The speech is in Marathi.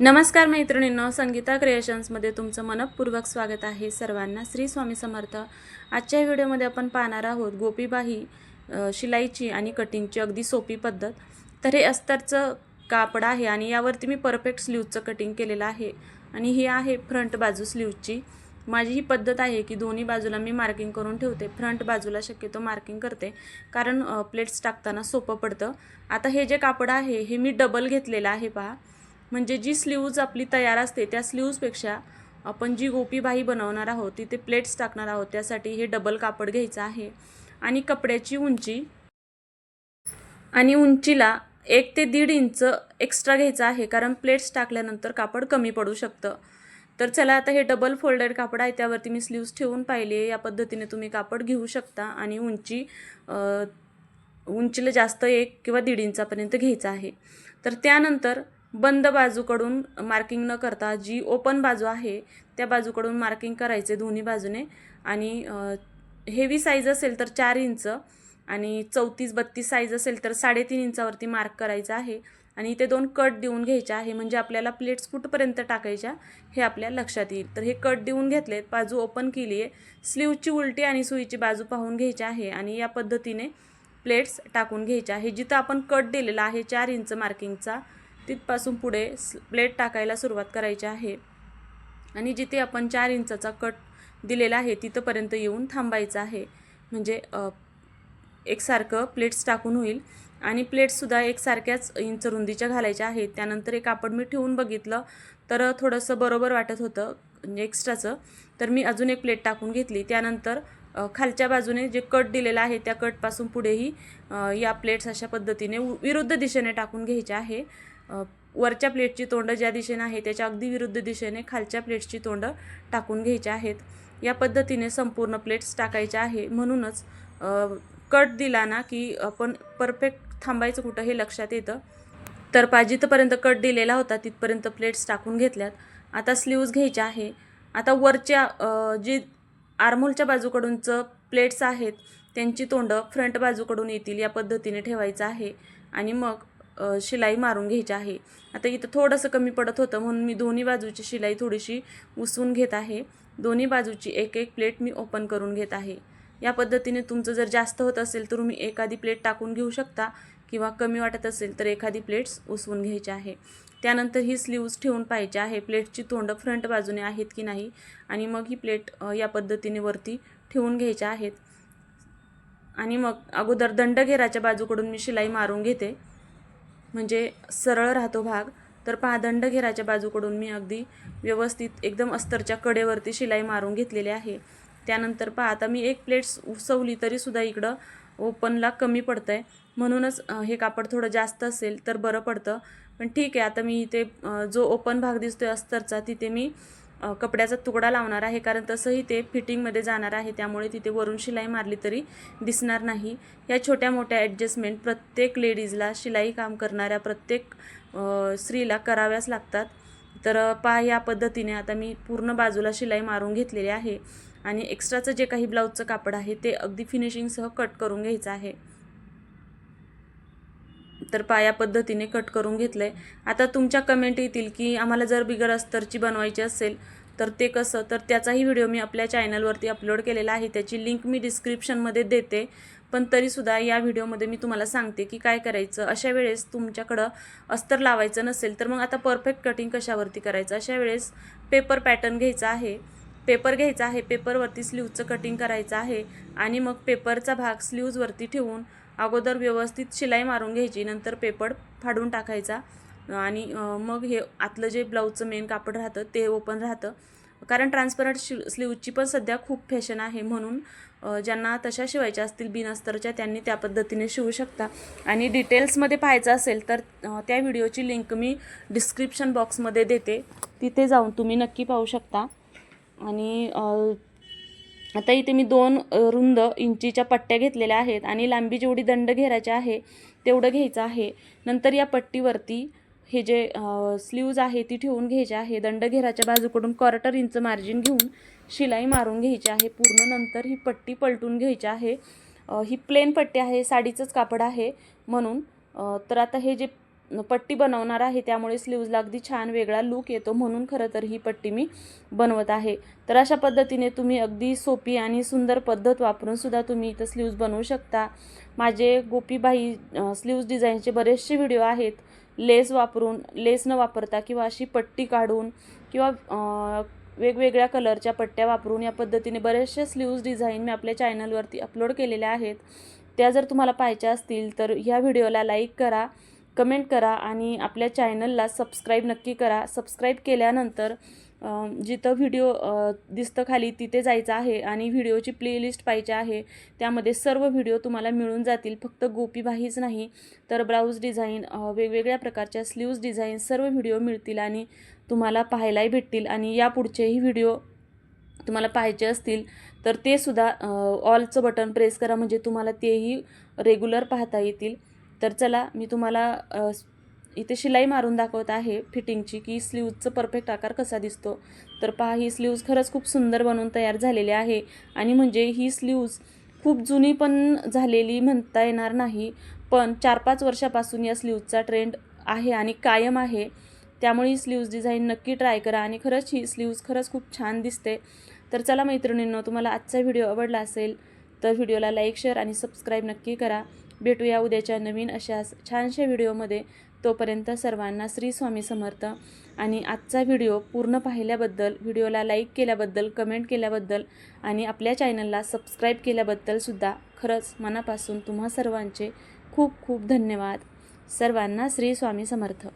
नमस्कार मैत्रिणींनो संगीता क्रिएशन्समध्ये तुमचं मनपूर्वक स्वागत आहे सर्वांना. श्री स्वामी समर्थ. आजच्या व्हिडिओमध्ये आपण पाहणार आहोत गोपीबाही शिलाईची आणि कटिंगची अगदी सोपी पद्धत. तर हे अस्तरचं कापड आहे आणि यावरती मी परफेक्ट स्लीवचं कटिंग केलेलं आहे. आणि ही आहे फ्रंट बाजू स्लीवची माझी ही पद्धत आहे की दोन्ही बाजूला मी मार्किंग करून ठेवते. फ्रंट बाजूला शक्यतो मार्किंग करते. कारण प्लेट्स टाकताना सोपं पडतं. आता हे जे कापड आहे हे मी डबल घेतलेलं आहे पहा. म्हणजे जी स्लीव्ज आपली तयार असते त्या स्लीव्जपेक्षा आपण जी गोपीबाही बनवणार आहोत तिथे प्लेट्स टाकणार आहोत त्यासाठी हे डबल कापड घ्यायचं आहे. आणि कपड्याची उंची. आणि उंचीला एक ते दीड इंच एक्स्ट्रा घ्यायचं आहे कारण प्लेट्स टाकल्यानंतर कापड कमी पडू शकतं. तर चला आता हे डबल फोल्डेड कापड आहे त्यावरती मी स्लीव्ज ठेवून पाहिले. या पद्धतीने तुम्ही कापड घेऊ शकता आणि उंची उंचीला जास्त एक किंवा दीड इंचापर्यंत घ्यायचं आहे. तर त्यानंतर बंद बाजूकडून मार्किंग न करता जी ओपन बाजू आहे त्या बाजूकडून मार्किंग करायचे दोन्ही बाजूने. आणि हेवी साईज असेल तर चार इंच आणि चौतीस बत्तीस साईज असेल तर साडेतीन इंचावरती मार्क करायचं आहे. आणि इथे दोन कट देऊन घ्यायचे आहे म्हणजे आपल्याला प्लेट्स कुठपर्यंत टाकायच्या हे आपल्या लक्षात येईल. तर हे कट देऊन घेतलेत बाजू ओपन केली आहे. स्लीवची उलटी आणि सुईची बाजू पाहून घ्यायची आहे आणि या पद्धतीने प्लेट्स टाकून घ्यायच्या आहे. जिथं आपण कट दिलेला आहे चार इंच मार्किंगचा तिथपासून पुढे प्लेट टाकायला सुरुवात करायची आहे. आणि जिथे आपण चार इंचाचा कट दिलेला आहे तिथंपर्यंत येऊन थांबायचं आहे. म्हणजे एकसारखं प्लेट्स टाकून होईल. आणि प्लेट्ससुद्धा एकसारख्याच इंच रुंदीच्या घालायच्या आहेत. त्यानंतर एक कापड मी ठेवून बघितलं तर थोडंसं बरोबर वाटत होतं म्हणजे एक्स्ट्राचं. तर मी अजून एक प्लेट टाकून घेतली. त्यानंतर खालच्या बाजूने जे कट दिलेला आहे त्या कटपासून पुढेही या प्लेट्स अशा पद्धतीने विरुद्ध दिशेने टाकून घ्यायच्या आहे. वरच्या प्लेटची तोंडं ज्या दिशेने आहे त्याच्या अगदी विरुद्ध दिशेने खालच्या प्लेट्सची तोंड टाकून घ्यायची आहेत. या पद्धतीने संपूर्ण प्लेट्स टाकायच्या आहे. म्हणूनच कट दिला ना की आपण परफेक्ट थांबायचं कुठं हे लक्षात येतं. तर पा जिथंपर्यंत कट दिलेला होता तिथपर्यंत प्लेट्स टाकून घेतल्यात. आता स्लीव्ज घ्यायच्या आहे. आता वरच्या जी आर्मोलच्या बाजूकडूनचं प्लेट्स आहेत त्यांची तोंडं फ्रंट बाजूकडून येतील या पद्धतीने ठेवायचं आहे. आणि मग शिलाई मारून घ्यायची आहे. आता इथं थोडंसं कमी पडत होतं म्हणून मी दोन्ही बाजूची शिलाई थोडीशी उसवून घेत आहे. दोन्ही बाजूची एक एक प्लेट मी ओपन करून घेत आहे. या पद्धतीने तुमचं जर जास्त होत असेल तर तुम्ही एखादी प्लेट टाकून घेऊ शकता किंवा कमी वाटत असेल तर एखादी प्लेट्स उसवून घ्यायची आहे. त्यानंतर ही स्लीव्ज ठेवून पाहिजे आहे प्लेटची तोंड फ्रंट बाजूने आहेत की नाही आणि मग ही प्लेट या पद्धतीने वरती ठेवून घ्यायच्या आहेत. आणि मग अगोदर दंडघेराच्या बाजूकडून मी शिलाई मारून घेते. म्हणजे सरळ राहतो भाग तर पहा दंडघेराच्या बाजूकडून मी अगदी व्यवस्थित एकदम अस्तरच्या कडेवरती शिलाई मारून घेतलेली आहे. त्यानंतर पहा आता मी एक प्लेट्स उसवली तरीसुद्धा इकडं ओपनला कमी पडतं आहे म्हणूनच हे कापड थोडं जास्त असेल तर बरं पडतं. पण ठीक आहे आता मी इथे जो ओपन भाग दिसतो आहे अस्तरचा तिथे मी कपड्याचा तुकडा लावणार आहे कारण तसंही ते फिटिंगमध्ये जाणार आहे त्यामुळे तिथे वरून शिलाई मारली तरी दिसणार नाही. या छोट्या मोठ्या ॲडजस्टमेंट प्रत्येक लेडीजला शिलाई काम करणाऱ्या प्रत्येक स्त्रीला कराव्याच लागतात. तर पहा या पद्धतीने आता मी पूर्ण बाजूला शिलाई मारून घेतलेली आहे. आणि एक्स्ट्राचं जे काही ब्लाऊजचं कापड आहे ते अगदी फिनिशिंगसह कट करून घ्यायचं आहे. तर पाया पद्धतीने कट करून घेतलं आहे आता तुमच्या कमेंट येतील की आम्हाला जर बिगर अस्तरची बनवायची असेल तर ते कसं? तर त्याचाही व्हिडिओ मी आपल्या चॅनलवरती अपलोड केलेला आहे. त्याची लिंक मी डिस्क्रिप्शनमध्ये देते. पण तरीसुद्धा या व्हिडिओमध्ये मी तुम्हाला सांगते की काय करायचं. अशा वेळेस तुमच्याकडं अस्तर लावायचं नसेल तर मग आता परफेक्ट कटिंग कशावरती करायचं? अशा वेळेस पेपर पॅटर्न घ्यायचा आहे. पेपर घ्यायचा आहे. पेपरवरती स्लीवचं कटिंग करायचं आहे. आणि मग पेपरचा भाग स्लीव्जवरती ठेवून अगोदर व्यवस्थित शिलाई मारून घ्यायची नंतर पेपर फाडून टाकायचा आणि मग हे आतलं जे ब्लाऊजचं मेन कापड राहतं ते ओपन राहतं. कारण ट्रान्सपरंट शि स्लीवची पण सध्या खूप फॅशन आहे म्हणून ज्यांना तशा शिवायच्या असतील बिनअस्तरच्या त्यांनी त्या पद्धतीने शिवू शकता. आणि डिटेल्समध्ये पाहायचं असेल तर त्या व्हिडिओची लिंक मी डिस्क्रिप्शन बॉक्समध्ये देते. तिथे जाऊन तुम्ही नक्की पाहू शकता. आणि आता इथे मी दोन रुंद इंचीच्या पट्ट्या घेतलेल्या आहेत आणि लांबी जेवढी दंड घेरायची आहे तेवढं घ्यायचं आहे. नंतर या पट्टीवरती हे जे स्लीव्ज आहे ती ठेवून घ्यायची आहे. दंड घेराच्या बाजूकडून क्वार्टर इंच मार्जिन घेऊन शिलाई मारून घ्यायची आहे. पूर्ण नंतर ही पट्टी पलटून घ्यायची आहे. ही प्लेन पट्टी आहे साडीचंच कापड आहे म्हणून. तर आता हे जे पट्टी बनवणार आहे त्यामुळे स्लीव्जला अगदी छान वेगळा लूक येतो म्हणून खरं तर ही पट्टी मी बनवत आहे. तर अशा पद्धतीने तुम्ही अगदी सोपी आणि सुंदर पद्धत वापरून सुद्धा तुम्ही इथं स्लीव्ज बनवू शकता. माझे गोपीबाई स्लीव्ज डिझाईनचे बरेचसे व्हिडिओ आहेत. लेस वापरून लेस न वापरता किंवा अशी पट्टी काढून किंवा वेगवेगळ्या कलरच्या पट्ट्या वापरून या पद्धतीने बरेचसे स्लीव्ज डिझाईन मी आपल्या चॅनलवरती अपलोड केलेल्या आहेत. त्या जर तुम्हाला पाहायच्या असतील तर ह्या व्हिडिओला लाईक करा. कमेंट करा आणि आपल्या चॅनलला सबस्क्राईब नक्की करा. सबस्क्राईब केल्यानंतर जिथं व्हिडिओ दिसतं खाली तिथे जायचं आहे आणि व्हिडिओची प्लेलिस्ट पाहिजे आहे त्यामध्ये सर्व व्हिडिओ तुम्हाला मिळून जातील. फक्त गोपीबाहीच नाही तर ब्लाऊज डिझाईन वेगवेगळ्या प्रकारच्या स्लीव्ज डिझाईन सर्व व्हिडिओ मिळतील आणि तुम्हाला पाहायलाही भेटतील आणि यापुढचेही व्हिडिओ तुम्हाला पाहिजे असतील तर ते सुद्धा ऑलचं बटन प्रेस करा. म्हणजे तुम्हाला तेही रेग्युलर पाहता येतील. तर चला मी तुम्हाला इथे शिलाई मारून दाखवत आहे फिटिंगची की स्लीवचं परफेक्ट आकार कसा दिसतो. तर पहा ही स्लीव्ज खरंच खूप सुंदर बनवून तयार झालेली आहे. आणि म्हणजे ही स्लीव्ज खूप जुनी पण झालेली म्हणता येणार नाही पण चार पाच वर्षापासून या स्लीवचा ट्रेंड आहे आणि कायम आहे. त्यामुळे ही स्लीव्ज डिझाईन नक्की ट्राय करा आणि खरंच ही स्लीव्ज खरंच खूप छान दिसते. तर चला मैत्रिणींनो तुम्हाला आजचा व्हिडिओ आवडला असेल तर व्हिडिओला लाईक शेअर आणि सबस्क्राईब नक्की करा. भेटूया उद्याच्या नवीन अशाच छानशा व्हिडिओमध्ये. तोपर्यंत सर्वांना श्री स्वामी समर्थ. आणि आजचा व्हिडिओ पूर्ण पाहिल्याबद्दल व्हिडिओला लाईक केल्याबद्दल कमेंट केल्याबद्दल आणि आपल्या चॅनलला सबस्क्राईब केल्याबद्दलसुद्धा खरंच मनापासून तुम्हा सर्वांचे खूप खूप धन्यवाद. सर्वांना श्री स्वामी समर्थ.